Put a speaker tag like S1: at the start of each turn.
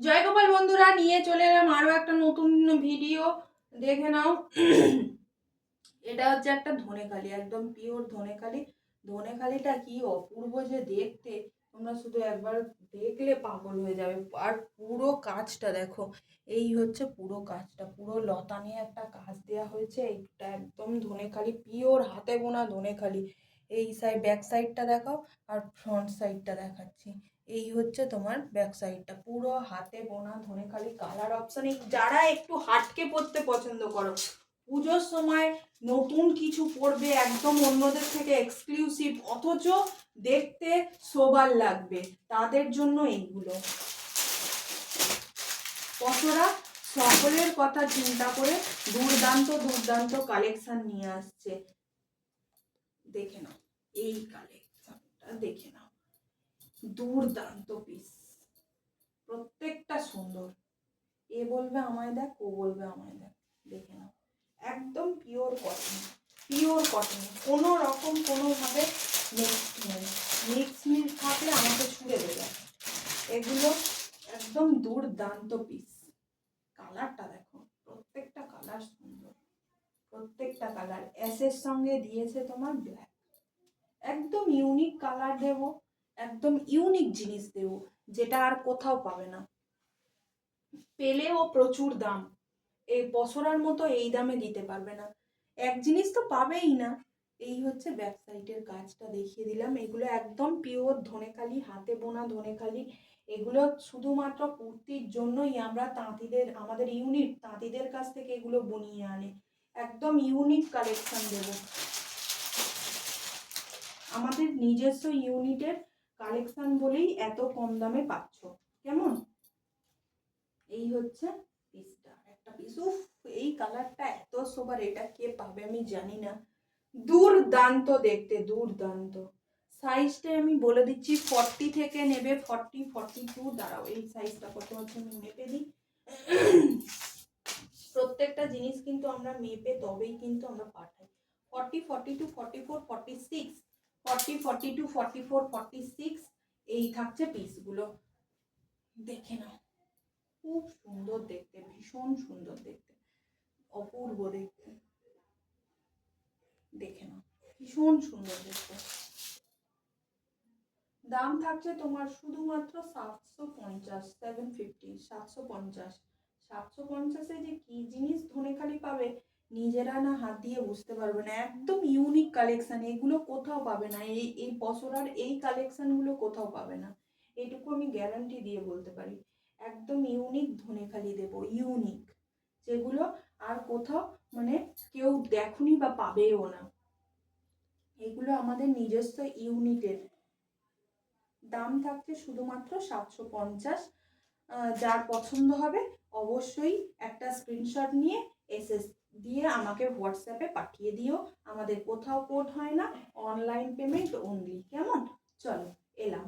S1: জয় গোপাল বন্ধুরা, নিয়ে চলে এলাম আরও একটা নতুন ভিডিও দেখে নাও। এটা হচ্ছে একটা ধনেখালি, একদম পিওর ধনেখালি। ধনেখালিটা কি অপূর্ব যে দেখতে। তোমরা শুধু একবার দেখলে পাগল হয়ে যাবে। আর পুরো কাজটা দেখো, এই হচ্ছে পুরো কাজটা। পুরো লতা নিয়ে একটা কাজ দেওয়া হয়েছে। এইটা একদম ধনেখালি পিওর হাতে বোনা ধনেখালি। এই সাইড ব্যাক সাইডটা দেখাও আর ফ্রন্ট সাইডটা দেখাচ্ছি। এই হচ্ছে তোমার ব্যাক সাইডটা পুরো হাতে বোনা ধনেখালি কালার অপশন এই যারা একটু হাটকে পরতে পছন্দ করো, পুজোর সময় নতুন কিছু পরবে একদম অন্যদের থেকে এক্সক্লুসিভ অথচ দেখতে সোবার লাগবে। তাদের জন্য এইগুলো। কতরা সকলের কথা চিন্তা করে দুর্দান্ত দুর্দান্ত কালেকশন নিয়ে আসছে। দেখে নাও। এই কালেকশনটা দেখে নাও। দুর্দান্ত পিস প্রত্যেকটা সুন্দর। এ বলবে আমায় দেখ, ও বলবে আমায় দেখ। দেখে নাও। একদম পিওর কটন পিওর কটন কোনো রকম, কোনোভাবে মিক্স নেই। মিক্স মিল থাকলে আমাকে ছুঁড়ে দেবে। এগুলো একদম দুর্দান্ত পিস কালারটা দেখো। প্রত্যেকটা কালার অ্যাসের সঙ্গে দিয়েছে তোমার ব্ল্যাক একদম ইউনিক কালার দেবো, একদম ইউনিক জিনিস দেব, যেটা আর কোথাও পাবে না। পেলেও প্রচুর দাম। এই বছরার মতো এই দামে দিতে পারবে না। এক জিনিস তো পাবেই না। এই হচ্ছে ব্যাক সাইডের কাজটা দেখিয়ে দিলাম। এগুলো একদম পিওর ধনেখালি, হাতে বোনা ধনেখালি। এগুলো শুধুমাত্র কুর্তির জন্যই আমরা তাঁতিদের, আমাদের ইউনিট তাঁতিদের কাছ থেকে এগুলো বনিয়ে আনে। একদম ইউনিক কালেকশন দেব। আমাদের নিজস্ব ইউনিটের কালেকশন বলেই এত কম দামে পাচ্ছ। কেমন? এই হচ্ছে পিসটা একটা পিস উফ, এই কালারটা এত সোবার এটা কে পাবে আমি জানি না। দুর্দান্ত দেখতে, দুর্দান্ত। সাইজটা আমি বলে দিচ্ছি ফর্টি থেকে নেবে ফর্টি ফর্টি টু দাঁড়াও, এই সাইজটা কত হচ্ছে আমি মেপে দিই। জিনিস কিন্তু আমরা মেপে তবেই কিন্তু আমরা পাঠাই। Forty forty two forty four forty six forty forty two forty four forty six এই থাকছে পিসগুলো দেখে নাও। খুব সুন্দর দেখতে, ভীষণ সুন্দর দেখতে। অপূর্ব দেখতে। দেখে নাও। ভীষণ সুন্দর দেখতে। দাম থাকছে তোমার শুধুমাত্র সাতশো পঞ্চাশ সেভেন ফিফটি সাতশো পঞ্চাশ। সাতশো পঞ্চাশে যে কি জিনিস ধনেখালি পাবে, নিজেরা না হাত দিয়ে বুঝতে পারবে না। একদম ইউনিক কালেকশন এগুলো কোথাও পাবে না। এই এই বছরার এই কালেকশনগুলো কোথাও পাবে না। এটুকু আমি গ্যারান্টি দিয়ে বলতে পারি। একদম ইউনিক ধনেখালি দেব ইউনিক যেগুলো আর কোথাও মানে কেউ দেখুনি বা পাবেও না। এগুলো আমাদের নিজস্ব ইউনিটের দাম থাকছে শুধুমাত্র সাতশো পঞ্চাশ। যার পছন্দ হবে, অবশ্যই একটা স্ক্রিনশট নিয়ে এসএস দিয়ে আমাকে হোয়াটসঅ্যাপে পাঠিয়ে দিও। আমাদের কোথাও কোড হয় না অনলাইন পেমেন্ট অনলি কেমন? চলো, এলাম।